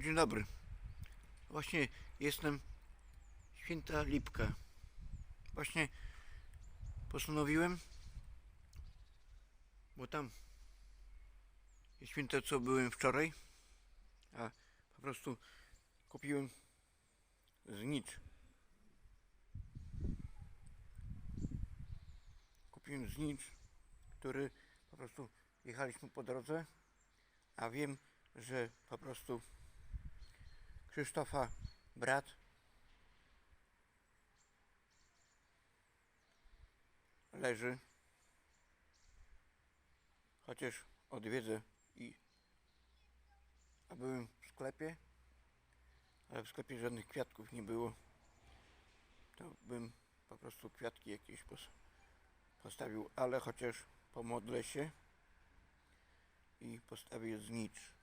Dzień dobry. Właśnie jestem święta Lipka. Właśnie postanowiłem, bo tam jest święto, co byłem wczoraj, a po prostu kupiłem znicz. Kupiłem znicz, który po prostu jechaliśmy po drodze, a wiem, że po prostu Krzysztofa brat leży. Chociaż odwiedzę i a byłem w sklepie, ale w sklepie żadnych kwiatków nie było. To bym po prostu kwiatki jakieś pos- postawił, ale chociaż pomodlę się i postawię znicz.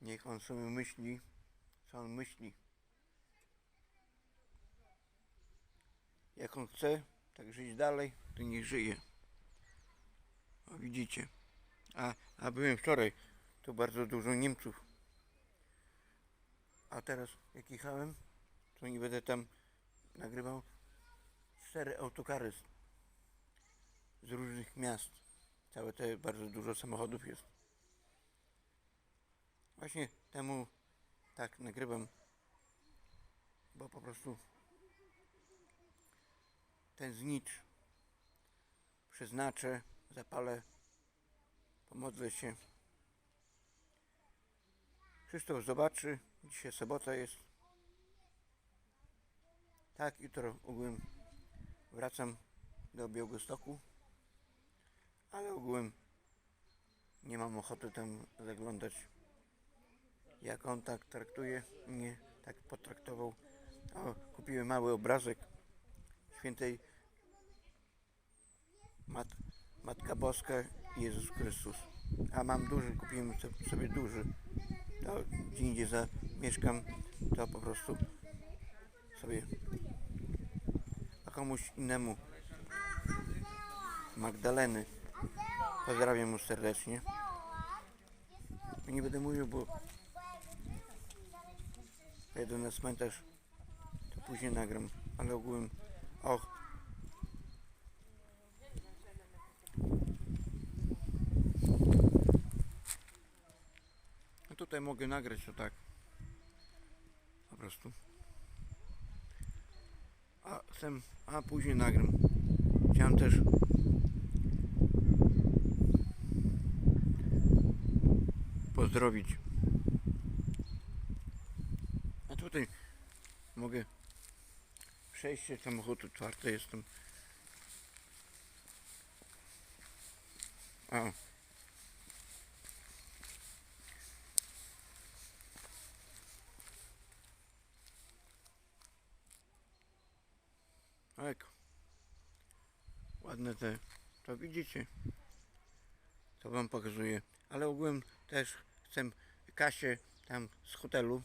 Niech on sobie myśli, co on myśli. Jak on chce tak żyć dalej, to niech żyje. O, widzicie. A, a byłem wczoraj, to bardzo dużo Niemców. A teraz jak jechałem, to nie będę tam nagrywał cztery autokary z, z różnych miast. Całe te bardzo dużo samochodów jest. Właśnie temu tak nagrywam, bo po prostu ten znicz przeznaczę, zapalę, pomodlę się. Krzysztof zobaczy, dzisiaj sobota jest. Tak, jutro ogółem wracam do Białegostoku, ale ogółem nie mam ochoty tam zaglądać jak on tak traktuje mnie, tak potraktował. O, kupiłem mały obrazek świętej Mat Matka Boska Jezus Chrystus. A mam duży, kupiłem so- sobie duży. To gdzie indziej za mieszkam, to po prostu sobie a komuś innemu Magdaleny pozdrawiam mu serdecznie. Nie będę mówił, bo Jedę na cmentarz, to później nagram, ale ogółem, och. No tutaj mogę nagrać to tak. Po prostu. A chcę, a później nagram. Chciałem też pozdrowić A tutaj mogę przejście samochodu otwarte jestem. A. Tak. Ładne te. To widzicie. To wam pokazuję. Ale ogółem też chcę Kasię tam z hotelu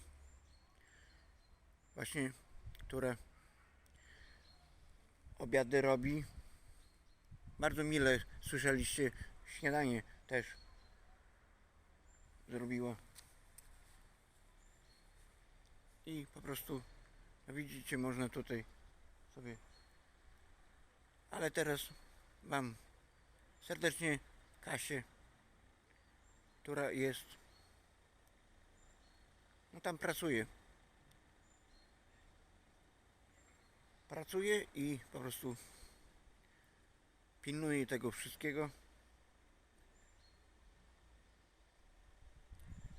właśnie, która obiady robi. Bardzo mile słyszeliście, śniadanie też zrobiła. I po prostu, no widzicie, można tutaj sobie. Ale teraz Wam serdecznie Kasię, która jest, no tam pracuje. Pracuje i po prostu pilnuje tego wszystkiego.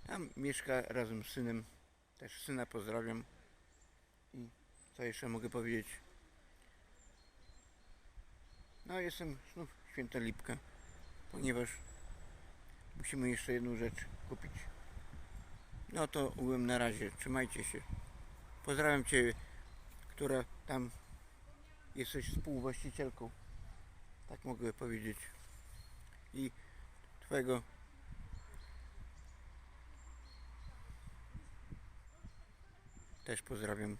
Tam mieszka razem z synem. Też syna pozdrawiam. I co jeszcze mogę powiedzieć? No jestem znów święta Lipka, ponieważ musimy jeszcze jedną rzecz kupić. No to byłem na razie. Trzymajcie się. Pozdrawiam Cię, która tam jesteś współwłaścicielką. Tak mogę powiedzieć. I Twojego też pozdrawiam.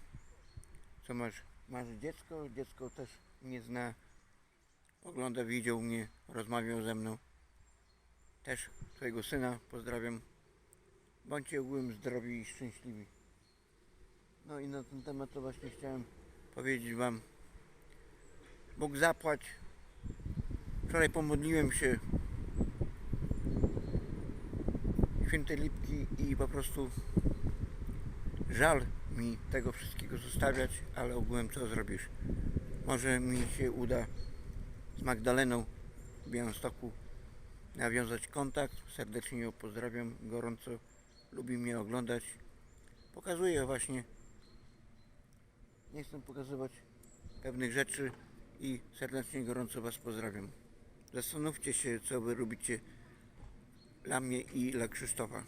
Co masz? Masz dziecko? Dziecko też mnie zna. Ogląda, widział mnie, rozmawiał ze mną. Też Twojego syna pozdrawiam. Bądźcie ogółem zdrowi i szczęśliwi. No i na ten temat to właśnie chciałem powiedzieć Wam. Bóg zapłać. Wczoraj pomodliłem się świętej Lipki i po prostu żal mi tego wszystkiego zostawiać, ale ogółem co zrobisz? Może mi się uda z Magdaleną w Białymstoku nawiązać kontakt. Serdecznie ją pozdrawiam gorąco. Lubi mnie oglądać. Pokazuję właśnie. Nie chcę pokazywać pewnych rzeczy i serdecznie gorąco Was pozdrawiam. Zastanówcie się, co Wy robicie dla mnie i dla Krzysztofa.